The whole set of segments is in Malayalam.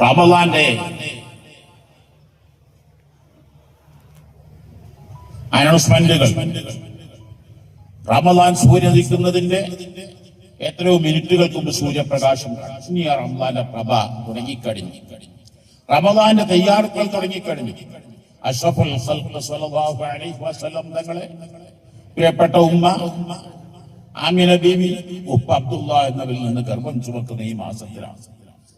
റമദാന്റെ അനൗൺസ്മെന്റുകൾ. റമദാൻ സൂര്യദിക്കുന്നതിന്റെ എത്രയോ മിനിറ്റുകൾക്ക് മുമ്പ് സൂര്യപ്രകാശം ആ റമദാന്റെ പ്രഭ തുടങ്ങിക്കഴിഞ്ഞു. റമദാന്റെ തയ്യാറെടുപ്പുകൾ തുടങ്ങിക്കഴിഞ്ഞു. വസല്ലം തങ്ങളെ. പ്രിയപ്പെട്ട ഉമ്മ ആമിന ബീവി ഉപ്പ അബ്ദുള്ള എന്നവരിൽ നിന്ന് ഗർഭം ചുമക്കുന്ന ഈ മാസത്തിലാണ്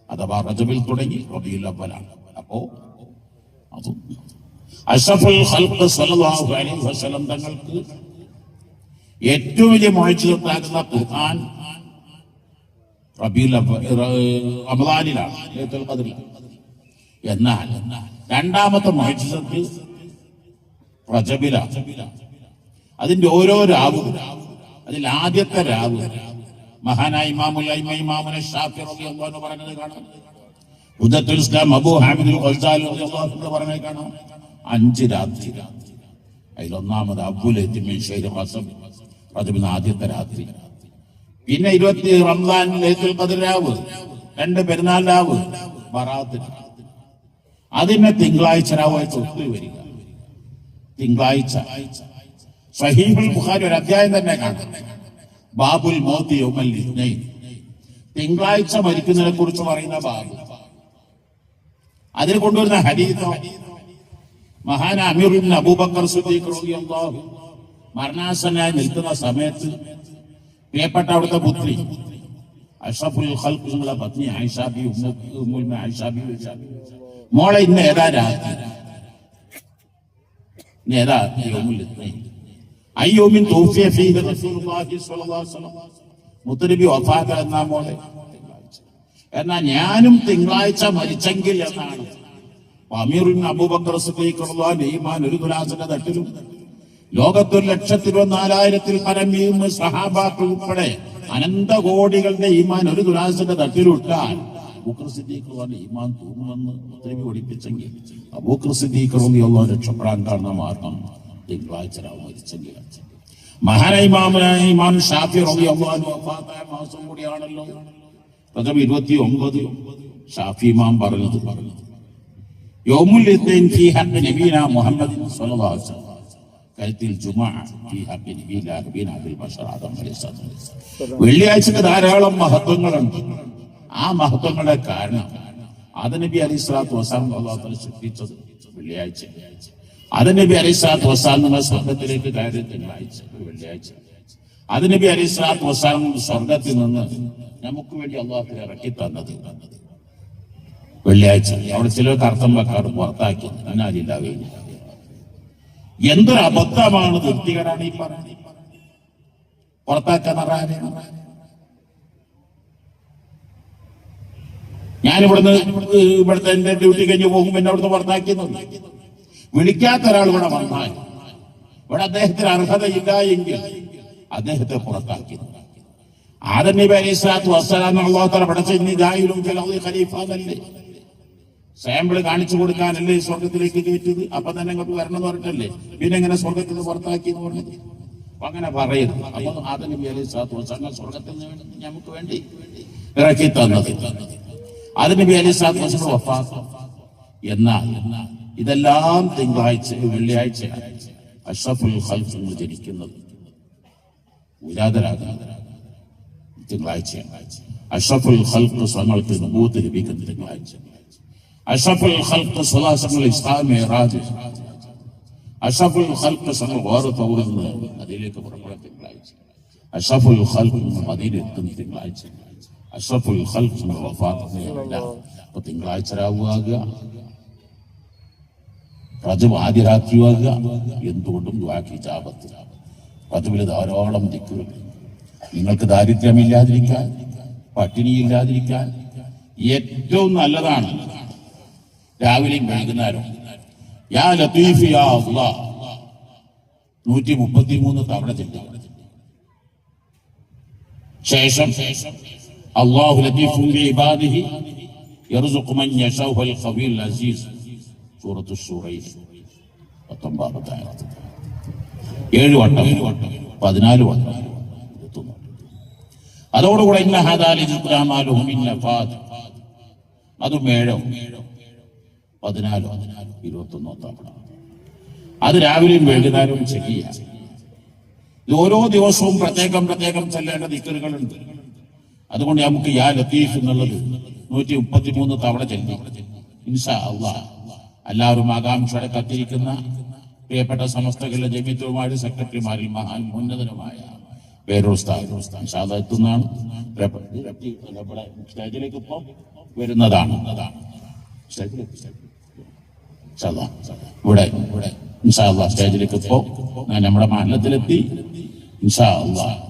അഥവാ റജബിൽ തുടങ്ങി റബിയുൽ അവലാണ് അപ്പോ അതും. അഷ്റഫുൽ ഖൽഖ് സ്വല്ലല്ലാഹു അലൈഹി വസല്ലം തങ്ങൾക്ക് ഏറ്റവും വലിയ മോചിതത്താകുന്ന ഖുർആൻ റബീൽ റമദാനിലാണ് ലൈലത്തുൽ ഖദ്റിൽ എന്നാൽ രണ്ടാമത്തെ മോചിതത്ത് റജബിലാണ് അതിന്റെ ഓരോ രാവും അതിൽ ആദ്യത്തെ രാവ് മഹാനായ ഇമാമുൽ ഇമാമുന ഷാഫി റളിയല്ലാഹു പറഞ്ഞത് കാണാം. ഉദത്തുൽ ഇസ്ലാം അബൂ ഹാമിദുൽ ഗസാലി റളിയല്ലാഹു അൻഹു പറഞ്ഞത് കാണാം. അഞ്ച് രാത്രി. അതിലൊന്നാമത് അബ്ബുൽ എത്തിമിൻ ഷൈഖ് ഖസം. റജബിന് ആദ്യത്തെ രാത്രി. പിന്നെ ഇരുപത്തി റംസാൻ ലൈത്തുൽ ഖദ്ർ രാവ് രണ്ട് പെരുന്നാൾ രാവ് ബറാത്ത്. അതിനെ തിങ്കളാഴ്ച രാവ് ഒത്തു വരിക തിങ്കളാഴ്ച. സഹീബുൽ ബുഖാരി ഒരു അധ്യായം തന്നെ കാണാം. ബാബുൽ മോത്തി തിങ്കളാഴ്ച മരിക്കുന്നതിനെ കുറിച്ച് പറയുന്ന ബാബു. അതിന് കൊണ്ടുവരുന്ന ഹരീതോ മഹാന അമീറുൽ അബൂബക്കർ മരണാസനായി നിൽക്കുന്ന സമയത്ത് പ്രിയപ്പെട്ട അവിടുത്തെ പുത്രി അഷഫുൽ പത്നി ആയിഷാബി ആയിഷാബി മോളെ ഇന്ന് ഏതാ രാത്രി? ഇന്ന് ഏതാ അയ്യോമിൻ മുത്തനബി എന്നാ മോളെ? എന്നാ ഞാനും തിങ്കളാഴ്ച മരിച്ചെങ്കിൽ എന്നാണ്. അമീറുൻ അബൂബക്കർ അൻഹു ഒരു തുലാസിന്റെ തട്ടിലും. ലോകത്തൊരു ലക്ഷത്തിരുപത്തിനാലായിരത്തിൽ പരം സഹാബാക്കൾ ഉൾപ്പെടെ അനന്ത കോടികളുടെ ഈമാൻ ഒരു തുലാസിന്റെ തട്ടിലിട്ടാൽ ഈമാൻ തൂങ്ങുമെന്ന് ഒത്തിരി പഠിപ്പിച്ചെങ്കിൽ അബൂക്കർ സിദ്ദീഖ് രക്ഷപ്പെടാൻ കാണുന്ന മാർഗം തിങ്കളാഴ്ച മരിച്ചെങ്കിൽ മഹാനായ ഇമാമനായ ഇമാം ഷാഫി റബി അൻഹു വഫാത്തായ മാസം കൂടിയാണല്ലോ. റജബ് ഇരുപത്തി ഒമ്പത് ഷാഫി ഇമാം പറഞ്ഞത്. പറഞ്ഞത് നബീന മുഹമ്മദ് സ്വല്ലല്ലാഹു അലൈഹി വസല്ലം. വെള്ളിയാഴ്ചക്ക് ധാരാളം മഹത്വങ്ങളുണ്ട്. ആ മഹത്വങ്ങളുടെ കാരണം ആദ നബി അലൈഹി സ്വലാത്തു അള്ളാഹു തആല സൃഷ്ടിച്ചത് വെള്ളിയാഴ്ച ആദ നബി അലിസ്ലാത്ത് വസ്സലാം നമ്മൾ സ്വർഗത്തിലേക്ക് കയറി തിങ്കളാഴ്ച വെള്ളിയാഴ്ച. അത് നബി അലിസ്ലാത്ത് വസ്സലാം സ്വർഗത്തിൽ നിന്ന് നമുക്ക് വേണ്ടി അള്ളാഹു ഇറക്കി തന്നത്. വെള്ളിയാഴ്ച. അവിടെ ചിലർക്ക് അർത്ഥം വെക്കാറ് പുറത്താക്കി അനാലില്ലാവുകയില്ല എന്തൊരു അബദ്ധമാണ് തൃപ്തികരാണ് ഈ പറയുന്നത്. പുറത്താക്കാൻ ഞാൻ ഇവിടുന്ന് ഇവിടുത്തെ എന്റെ ഡ്യൂട്ടി കഴിഞ്ഞ് പോകുമ്പോൾ എന്നെ അവിടുന്ന് പുറത്താക്കിയെന്നുണ്ട് വിളിക്കാത്ത ഒരാൾ ഇവിടെ വന്നാൽ ഇവിടെ അദ്ദേഹത്തിന് അർഹതയില്ല എങ്കിൽ അദ്ദേഹത്തെ പുറത്താക്കി. സാമ്പിൾ കാണിച്ചു കൊടുക്കാനല്ലേ സ്വർഗത്തിലേക്ക് കയറ്റിയത്? അപ്പൊ തന്നെ ഇങ്ങോട്ട് വരണം എന്ന് പറഞ്ഞിട്ടല്ലേ? പിന്നെ എങ്ങനെ സ്വർഗത്തിൽ നിന്ന് പുറത്താക്കി എന്ന് പറഞ്ഞത് അങ്ങനെ പറയരുത് അപ്പൊ ആദം നബി അലൈഹി സ്വലാത്തു വസ്സലാം സ്വർഗത്തിൽ നിന്ന് നമുക്ക് വേണ്ടി ഇറക്കി തന്നത്. ആദം നബി അലൈഹി സ്വലാത്തു വസ്സലാം എന്നാൽ ഇതെല്ലാം തിങ്കളാഴ്ച വെള്ളിയാഴ്ച അഷ്റഫുൽ ഖൽഫ് ജനിക്കുന്നത്. ഉരാതരാകുന്നത് തിങ്കളാഴ്ച. അഷ്റഫുൽ ഖൽഖ് സ്വങ്ങൾക്ക് നബൂത്ത് ലഭിക്കുന്ന തിങ്കളാഴ്ച. അഷഫുൽ ഖൽഖ് സ്വലാസങ്ങൾ ഇസ്ലാം മേറാജ്. അഷഫുൽ ഖൽഖ് സങ്ങൾ വേറെ തൗറുന്ന അതിലേക്ക് പുറപ്പെടുന്ന തിങ്കളാഴ്ച. അഷഫുൽ ഖൽഖ് മദീന എത്തുന്ന തിങ്കളാഴ്ച. അഷഫുൽ ഖൽഖ് വഫാത്ത് അപ്പൊ തിങ്കളാഴ്ച രാവുക റജബ് ആദ്യ രാത്രിയാകുക എന്തുകൊണ്ടും ദ്വാക്കി ജാപത്ത് റജബിൽ ധാരാളം ദിക്കുകൾ നിങ്ങൾക്ക് ദാരിദ്ര്യമില്ലാതിരിക്കാൻ പട്ടിണിയില്ലാതിരിക്കാൻ ഏറ്റവും നല്ലതാണ് രാവിലെയും വൈകുന്നേരം യാ ലത്തീഫ് നൂറ്റി മുപ്പത്തി മൂന്ന് തവണ ചെല്ലുക ശേഷം അള്ളാഹു ലത്തീഫ് ഇബാദിഹി സൂറത്തു ഷൂറയിൽ പത്തൊമ്പതാമത്തെ ആയത്ത് ഏഴ് വട്ടം പതിനാല് വട്ടം എത്തുന്നു. അതോടുകൂടെ ഇന്ന ഹാദാലി ജിബ്രാമാലുഹും ഇന്ന ഫാദ്. അതും ഏഴോ പതിനാലോ ഇരുപത്തൊന്നോ തവണ അത് രാവിലെയും വൈകുന്നേരവും ചെയ്യ ഇത് ഓരോ ദിവസവും പ്രത്യേകം പ്രത്യേകം ചെല്ലേണ്ട ദിക്കറുകളുണ്ട് അതുകൊണ്ട് നമുക്ക് യാ ലത്തീഫ് എന്നുള്ളത് നൂറ്റി മുപ്പത്തി മൂന്ന് തവണ ചെല്ലി ഇൻഷാ എല്ലാവരും ആകാംക്ഷയുടെ കത്തിരിക്കുന്ന പ്രിയപ്പെട്ട സമസ്തകളുടെ ജമിത്വമാരുടെ സെക്രട്ടറിമാരിൽ മഹാൻ ഉന്നതനുമായ എത്തുന്നതാണ്. സ്റ്റേജിലേക്ക് ഇപ്പം വരുന്നതാണ്. ഇവിടെ ഇവിടെ. സ്റ്റേജിലേക്ക് ഇപ്പോ നമ്മുടെ മരണത്തിലെത്തി ഇൻഷാ അല്ലാ